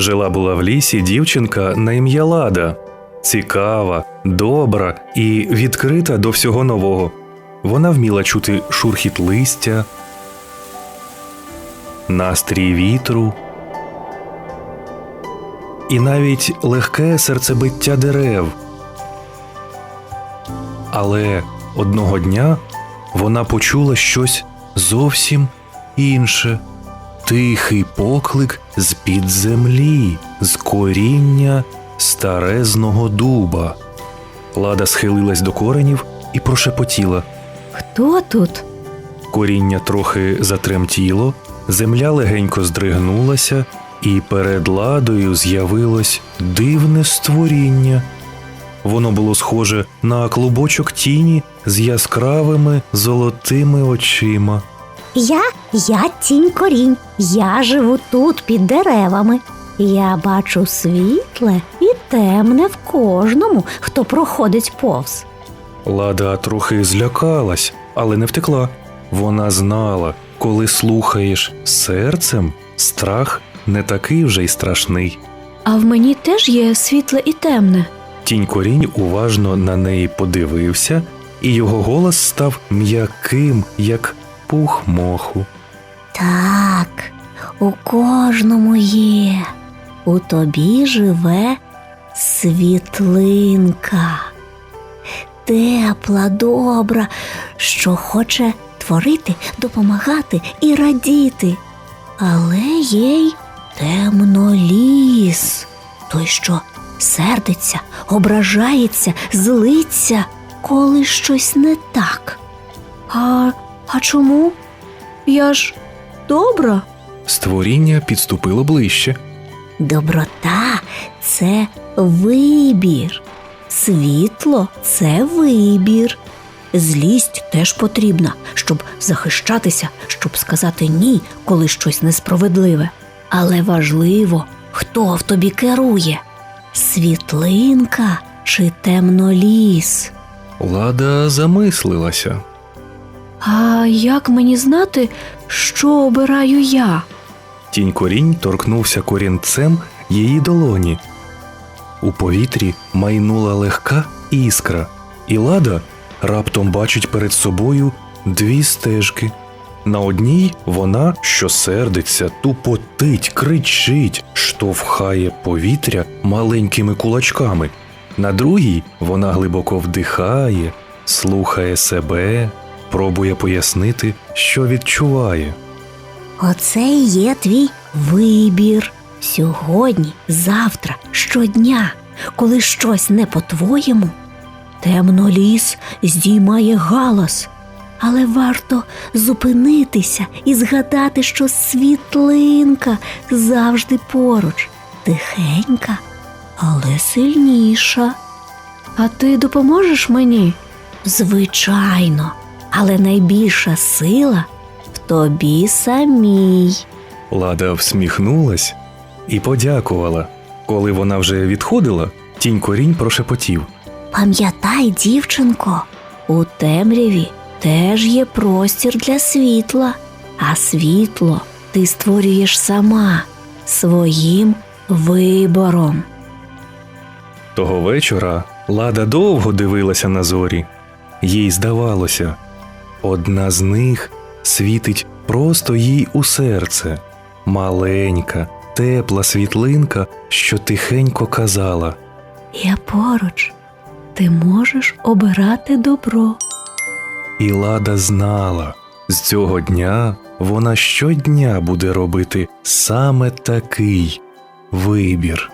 Жила була в лісі дівчинка на ім'я Лада. Цікава, добра і відкрита до всього нового. Вона вміла чути шурхіт листя, настрій вітру і навіть легке серцебиття дерев. Але одного дня вона почула щось зовсім інше тихий поклик з-під землі, з коріння старезного дуба. Лада схилилась до коренів і прошепотіла. Хто тут? Коріння трохи затремтіло, земля легенько здригнулася, і перед ладою з'явилось дивне створіння. Воно було схоже на клубочок тіні з яскравими золотими очима. Я, я тінь корінь. Я живу тут під деревами. Я бачу світле і темне в кожному, хто проходить повз. Лада трохи злякалась, але не втекла. Вона знала, коли слухаєш серцем, страх не такий вже й страшний. А в мені теж є світле і темне. Тінь корінь уважно на неї подивився, і його голос став м'яким, як пух моху. Так, у кожному є. У тобі живе світлинка. Тепла, добра, що хоче творити, допомагати і радіти. Але є й темноліс, той, що сердиться, ображається, злиться, коли щось не так. А, а чому? Я ж добра. Створіння підступило ближче. Доброта це вибір. Світло це вибір. Злість теж потрібна, щоб захищатися, щоб сказати ні, коли щось несправедливе. Але важливо, хто в тобі керує світлинка чи темноліс. Лада замислилася. А як мені знати, що обираю я? Тінь корінь торкнувся корінцем її долоні. У повітрі майнула легка іскра, і лада раптом бачить перед собою дві стежки. На одній вона, що сердиться, тупотить, кричить, штовхає повітря маленькими кулачками. На другій вона глибоко вдихає, слухає себе, пробує пояснити, що відчуває. Оце і є твій вибір. Сьогодні, завтра, щодня, коли щось не по-твоєму, темноліс здіймає галас. Але варто зупинитися і згадати, що світлинка завжди поруч, тихенька, але сильніша. А ти допоможеш мені? Звичайно, але найбільша сила в тобі самій. Лада всміхнулась і подякувала. Коли вона вже відходила, тінь корінь прошепотів. Пам'ятай, дівчинко, у темряві теж є простір для світла, а світло ти створюєш сама своїм вибором. Того вечора Лада довго дивилася на зорі. Їй здавалося, одна з них світить просто їй у серце, маленька, тепла світлинка, що тихенько казала. Я поруч, ти можеш обирати добро. І Лада знала, з цього дня вона щодня буде робити саме такий вибір.